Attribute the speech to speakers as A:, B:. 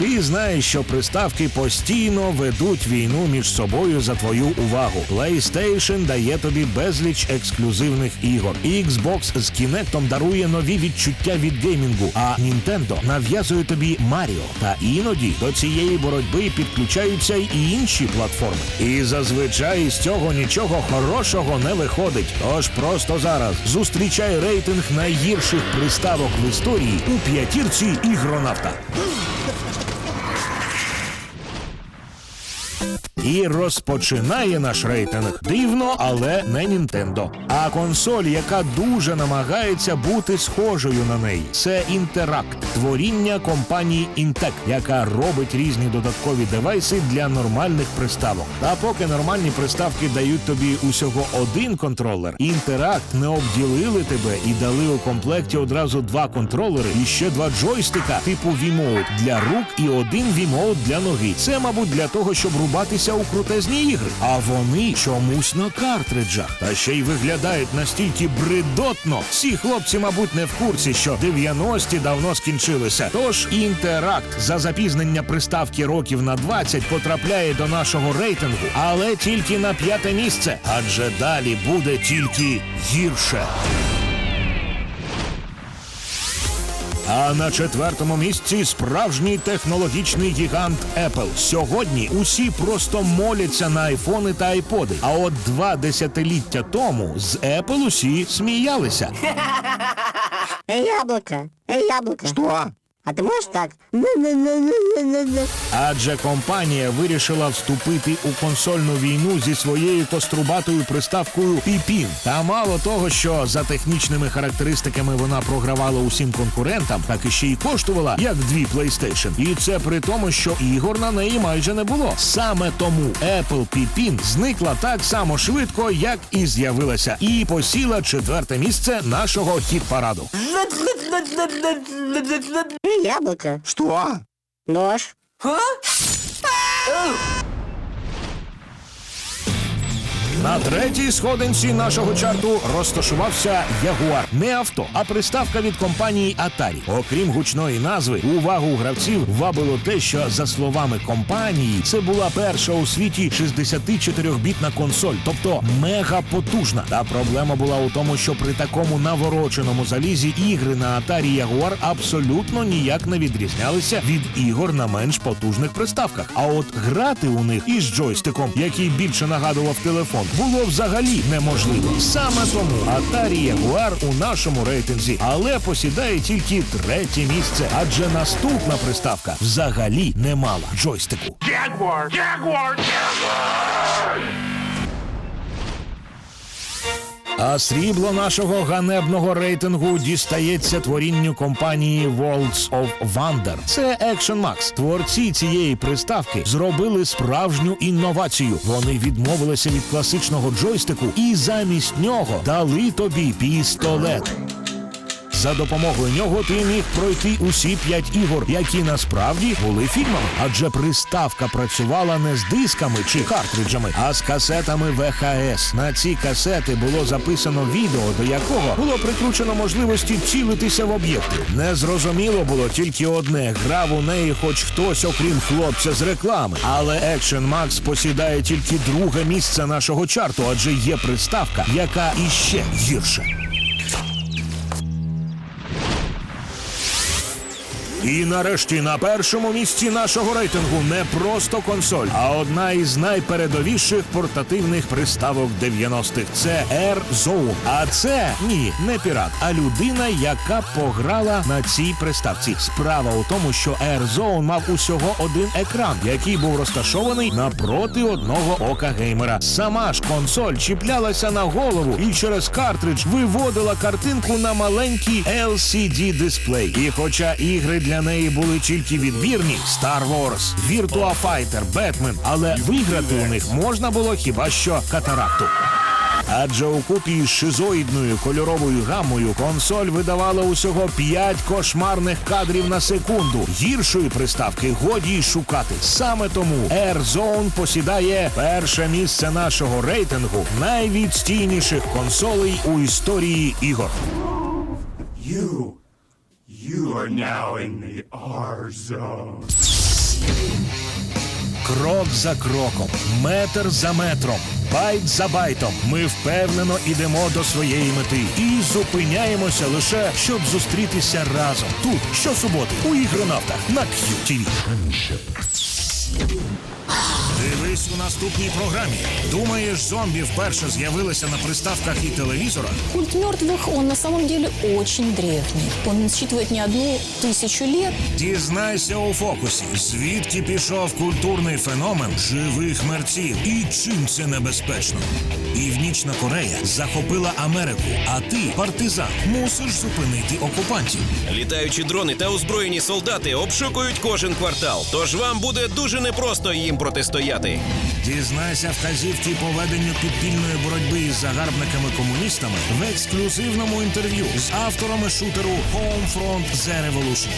A: Ти знаєш, що приставки постійно ведуть війну між собою за твою увагу. PlayStation дає тобі безліч ексклюзивних ігор. Xbox з Kinect дарує нові відчуття від геймінгу, а Nintendo нав'язує тобі Маріо. Та іноді до цієї боротьби підключаються й інші платформи. І зазвичай з цього нічого хорошого не виходить. Тож просто зараз зустрічай рейтинг найгірших приставок в історії у п'ятірці ігронавта. І розпочинає наш рейтинг дивно, але не Нінтендо. А консоль, яка дуже намагається бути схожою на неї, це Interact, творіння компанії Intec, яка робить різні додаткові девайси для нормальних приставок. Та поки нормальні приставки дають тобі усього один контролер, Interact не обділили тебе і дали у комплекті одразу два контролери і ще два джойстика типу V-Mode для рук і один V-Mode для ноги. Це, мабуть, для того, щоб рубатися у крутезні ігри. А вони чомусь на картриджах. Та ще й виглядають настільки бридотно. Всі хлопці, мабуть, не в курсі, що 90-ті давно скінчилися. Тож інтеракт за запізнення приставки років на 20 потрапляє до нашого рейтингу, але тільки на п'яте місце. Адже далі буде тільки гірше. А на четвертому місці справжній технологічний гігант Apple. Сьогодні усі просто моляться на айфони та айподи. А от два десятиліття тому з Apple усі сміялися.
B: Яблука, яблука.
C: Что?
B: А ты можешь так?
A: Адже компанія вирішила вступити у консольну війну зі своєю кострубатою приставкою Піпін. Та мало того, що за технічними характеристиками вона програвала усім конкурентам, так і ще й коштувала як дві PlayStation. І це при тому, що ігор на неї майже не було. Саме тому Apple Піпін зникла так само швидко, як і з'явилася, і посіла четверте місце нашого хіт-параду.
B: Эй, яблоко!
C: Что?
B: Нож!
A: На третій сходинці нашого чарту розташувався Ягуар. Не авто, а приставка від компанії Atari. Окрім гучної назви, увагу гравців вабило те, що за словами компанії, це була перша у світі 64-бітна консоль, тобто мега потужна. Та проблема була у тому, що при такому навороченому залізі ігри на Atari Jaguar абсолютно ніяк не відрізнялися від ігор на менш потужних приставках. А от грати у них із джойстиком, який більше нагадував телефон, було взагалі неможливо. Саме тому Atari Jaguar у нашому рейтинзі, але посідає тільки третє місце, адже наступна приставка взагалі не мала джойстику.
D: Jaguar! Jaguar!
A: А срібло нашого ганебного рейтингу дістається творінню компанії Worlds of Wonder. Це Action Max. Творці цієї приставки зробили справжню інновацію. Вони відмовилися від класичного джойстику і замість нього дали тобі пістолет. За допомогою нього ти міг пройти усі п'ять ігор, які насправді були фільмами. Адже приставка працювала не з дисками чи картриджами, а з касетами ВХС. На ці касети було записано відео, до якого було прикручено можливості цілитися в об'єкти. Незрозуміло було тільки одне: грав у неї хоч хтось, окрім хлопця з реклами. Але Action Max посідає тільки друге місце нашого чарту, адже є приставка, яка іще гірше. І нарешті на першому місці нашого рейтингу не просто консоль, а одна із найпередовіших портативних приставок 90-х. Це Air Zone. А це ні, не пірат, а людина, яка пограла на цій приставці. Справа у тому, що Air Zone мав усього один екран, який був розташований напроти одного ока геймера. Сама ж консоль чіплялася на голову і через картридж виводила картинку на маленький LCD дисплей. І хоча ігри для неї були тільки відбірні Star Wars, Virtua Fighter, Batman, але виграти у них можна було хіба що катаракту. Адже у купі з шизоїдною кольоровою гаммою консоль видавала усього 5 кошмарних кадрів на секунду. Гіршої приставки годі й шукати. Саме тому Air Zone посідає перше місце нашого рейтингу найвідстійніших консолей у історії ігор.
D: You. Are now in the R zone.
A: Крок за кроком, метр за метром, байт за байтом. Ми впевнено йдемо до своєї мети і зупиняємося лише, щоб зустрітися разом. Тут щосуботи у ігронавтах на QTV. Дивись у наступній програмі. Думаєш, зомбі вперше з'явилися на приставках і телевізорах?
C: Культ мертвых, он на самом деле очень древний. Он насчитывает не одну тысячу лет.
A: Дізнайся у фокусі, звідки пішов культурний феномен живих мерців і чим це небезпечно. Північна Корея захопила Америку, а ти, партизан, мусиш зупинити окупантів.
D: Літаючі дрони та озброєні солдати обшукують кожен квартал, тож вам буде дуже непросто їм протистояти.
A: Дізнайся вказівки по веденню підпільної боротьби із загарбниками-комуністами в ексклюзивному інтерв'ю з авторами шутеру Homefront The Revolution.